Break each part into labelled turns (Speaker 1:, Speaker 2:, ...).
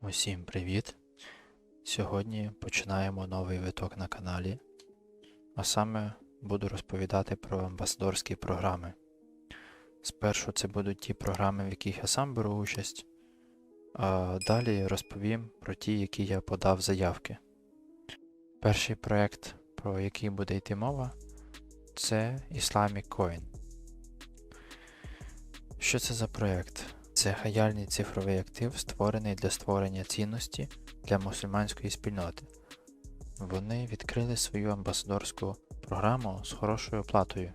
Speaker 1: Усім привіт! Сьогодні починаємо новий виток на каналі, а саме буду розповідати про амбасадорські програми. Спершу це будуть ті програми, в яких я сам беру участь, а далі розповім про ті, які я подав заявки. Перший проєкт, про який буде йти мова, це Islamic Coin. Що це за проєкт? Це хаяльний цифровий актив, створений для створення цінності для мусульманської спільноти. Вони відкрили свою амбасадорську програму з хорошою оплатою.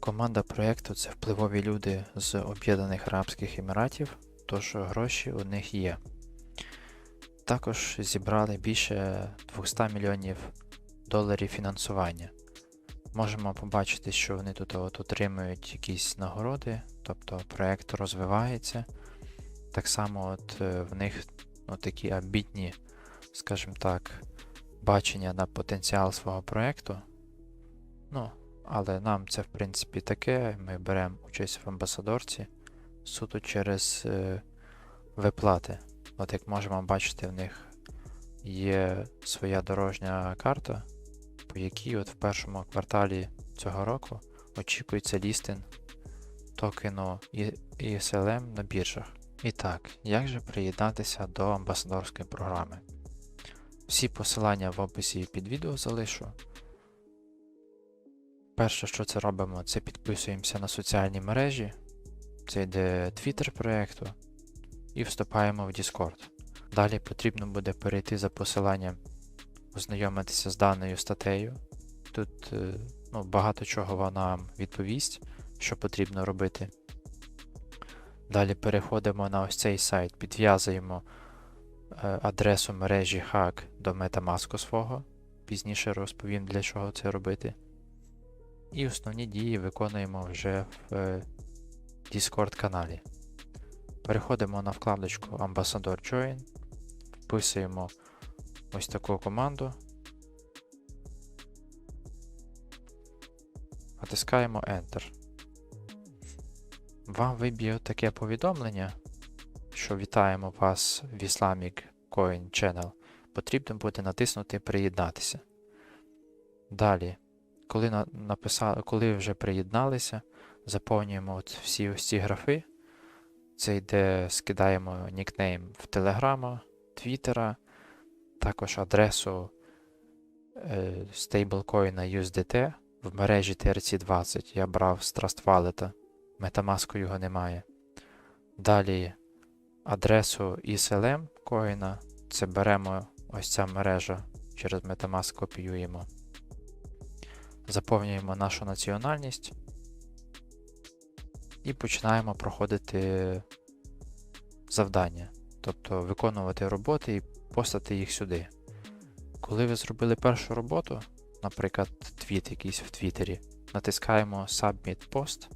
Speaker 1: Команда проєкту це впливові люди з Об'єднаних Арабських Еміратів, тож гроші у них є. Також зібрали більше 200 мільйонів доларів фінансування. Можемо побачити, що вони тут от отримують якісь нагороди, тобто проєкт розвивається. Так само от е, в них ну, такі амбітні, скажімо так, бачення на потенціал свого проєкту. Ну, але нам це в принципі таке. Ми беремо участь в амбасадорці суто через е, виплати. От як можемо бачити, в них є своя дорожня карта, по якій от в першому кварталі цього року очікується лістинг токену ESLM на біржах. І так, як же приєднатися до амбасадорської програми? Всі посилання в описі під відео залишу. Перше, що це робимо, це підписуємося на соціальні мережі, це йде Twitter проєкту, і вступаємо в Discord. Далі потрібно буде перейти за посиланням, ознайомитися з даною статтею. Тут е, ну, багато чого вона відповість що потрібно робити. Далі переходимо на ось цей сайт, підв'язуємо е, адресу мережі Hack до Metamask свого. Пізніше розповім, для чого це робити. І основні дії виконуємо вже в е, Discord каналі. Переходимо на вкладочку Ambassador Join, вписуємо ось таку команду. Натискаємо Enter. Вам виб'є таке повідомлення, що вітаємо вас в Islamic Coin Channel. Потрібно буде натиснути Приєднатися. Далі, коли на, написали, коли вже приєдналися, заповнюємо от всі ось ці графи. Це йде, скидаємо нікнейм в Телеграма, Твіттера, також адресу е, стейблкоїна USDT в мережі TRC20. Я брав з Trust Wallet. Metamask його немає. Далі адресу ESLM коїна. Це беремо ось ця мережа через Metamask копіюємо. Заповнюємо нашу національність і починаємо проходити завдання, тобто виконувати роботи і постати їх сюди. Коли ви зробили першу роботу, наприклад, твіт якийсь в Твіттері, натискаємо Submit Post.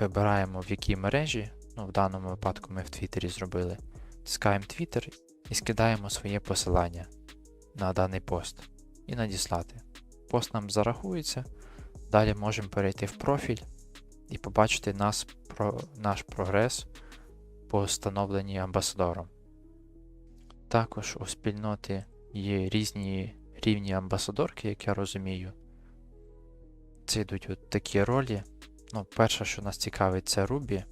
Speaker 1: Вибираємо в якій мережі, ну в даному випадку ми в Твіттері зробили. Тискаємо Twitter і скидаємо своє посилання на даний пост і надіслати. Пост нам зарахується. Далі можемо перейти в профіль і побачити нас, про, наш прогрес по встановленні амбасадором. Також у спільноті є різні рівні амбасадорки, як я розумію. Це йдуть от такі ролі. Ну, перше, що нас цікавить, це Ruby.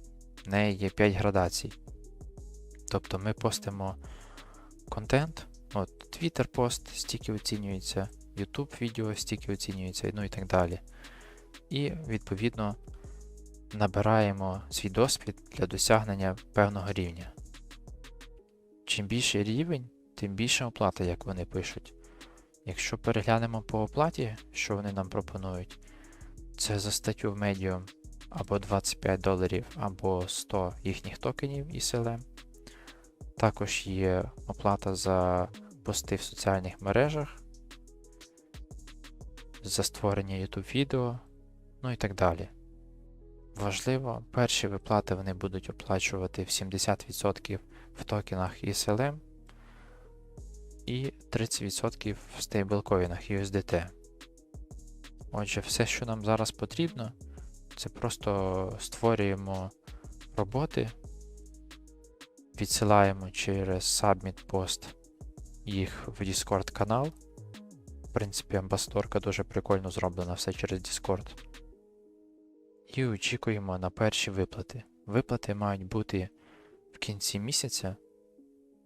Speaker 1: В неї є 5 градацій. Тобто ми постимо контент, от Twitter пост стільки оцінюється, YouTube відео стільки оцінюється, ну і так далі. І, відповідно, набираємо свій досвід для досягнення певного рівня. Чим більший рівень, тим більше оплата, як вони пишуть. Якщо переглянемо по оплаті, що вони нам пропонують, це за статтю в Medium або 25 доларів, або 100 їхніх токенів і ESLM. Також є оплата за пости в соціальних мережах, за створення YouTube відео, ну і так далі. Важливо, перші виплати вони будуть оплачувати в 70% в токенах ESLM і 30% в стейблкоїнах USDT. Отже, все, що нам зараз потрібно, це просто створюємо роботи, відсилаємо через Submit Post їх в Discord канал. В принципі, амбасадорка дуже прикольно зроблена все через Discord. І очікуємо на перші виплати. Виплати мають бути в кінці місяця.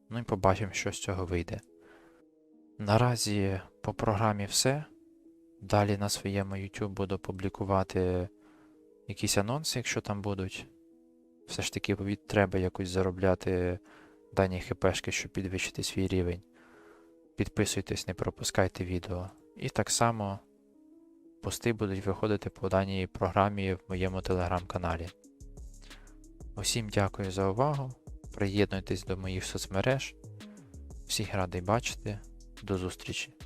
Speaker 1: Ну і побачимо, що з цього вийде. Наразі по програмі все. Далі на своєму YouTube буду публікувати якісь анонси, якщо там будуть. Все ж таки треба якось заробляти дані хпшки, щоб підвищити свій рівень. Підписуйтесь, не пропускайте відео. І так само пости будуть виходити по даній програмі в моєму телеграм-каналі. Усім дякую за увагу. Приєднуйтесь до моїх соцмереж. Всіх радий бачити. До зустрічі!